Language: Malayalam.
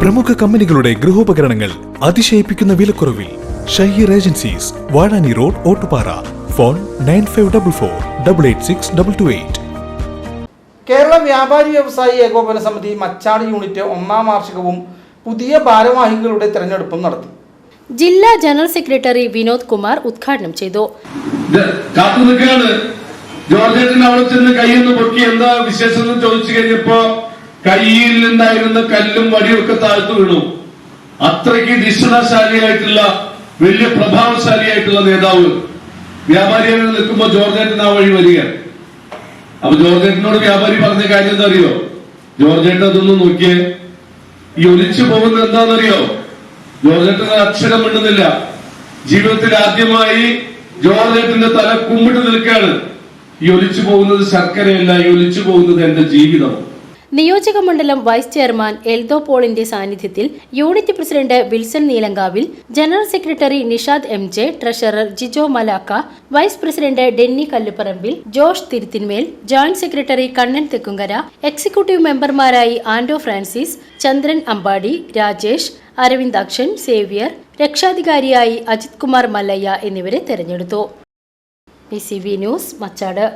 പ്രമുഖ കമ്പനികളുടെ ഗൃഹോപകരണങ്ങൾ അതിശയിപ്പിക്കുന്ന വിലക്കുറവിൽ Shaheer agencies Vazhani road Ottupara. Phone nine five double four double eight six double two eight. Kerala Vyapari Vyavasayi Ekopana സമിതി മച്ചാട് യൂണിറ്റ് ഒന്നാം വാർഷികവും പുതിയ ഭാരവാഹികളുടെ തെരഞ്ഞെടുപ്പും നടത്തി. ജില്ലാ ജനറൽ സെക്രട്ടറി വിനോദ് കുമാർ ഉദ്ഘാടനം ചെയ്തു. ഇത് കാത്തു നിൽക്കുകയാണ്. ജോർജേട്ടൻ അവിടെ ചെന്ന് കൈയൊന്ന് പൊക്കി എന്താ വിശേഷം എന്ന് ചോദിച്ചു കഴിഞ്ഞപ്പോ കയ്യിൽ നിന്നായിരുന്ന കല്ലും വടിയൊക്കെ താഴ്ത്തു വീണു. അത്രയ്ക്ക് ദിശണശാലിയായിട്ടുള്ള വലിയ പ്രഭാവശാലിയായിട്ടുള്ള നേതാവ് വ്യാപാരികൾ നിൽക്കുമ്പോ ജോർജേട്ടൻ ആ വഴി വരിക. അപ്പൊ ജോർജേട്ടനോട് വ്യാപാരി പറഞ്ഞ കാര്യം എന്താ അറിയോ ജോർജേട്ടൻ അതൊന്ന് നോക്കിയേ. ഈ ഒലിച്ചു പോകുന്നത് എന്താണെന്നറിയോ? ജോർജേട്ടൻ അക്ഷരം മിണ്ടുന്നില്ല. ജീവിതത്തിൽ ആദ്യമായി ജോർജേട്ടന്റെ തല കുമ്പിട്ട് നിൽക്കുകയാണ്. ഈ ഒലിച്ചു പോകുന്നത് ശർക്കരയല്ല ഈ ഒലിച്ചു പോകുന്നത് എന്റെ ജീവിതം. നിയോജക മണ്ഡലം വൈസ് ചെയർമാൻ എൽദോ പോളിന്റെ സാന്നിധ്യത്തിൽ unit president Wilson Neelankavil general secretary Nishad M J treasurer Jijo Malakka vice president Denny Kalluparambil Josh Thiruthinmel joint secretary Kannan Thekkunkara executive മെമ്പർമാരായി Ando Francis Chandran Ambadi Rajesh Aravind Akshan Xavier രക്ഷാധികാരിയായി അജിത് കുമാർ മല്ലയ്യ എന്നിവരെ തെരഞ്ഞെടുത്തു. ന്യൂസ് മച്ചാട്.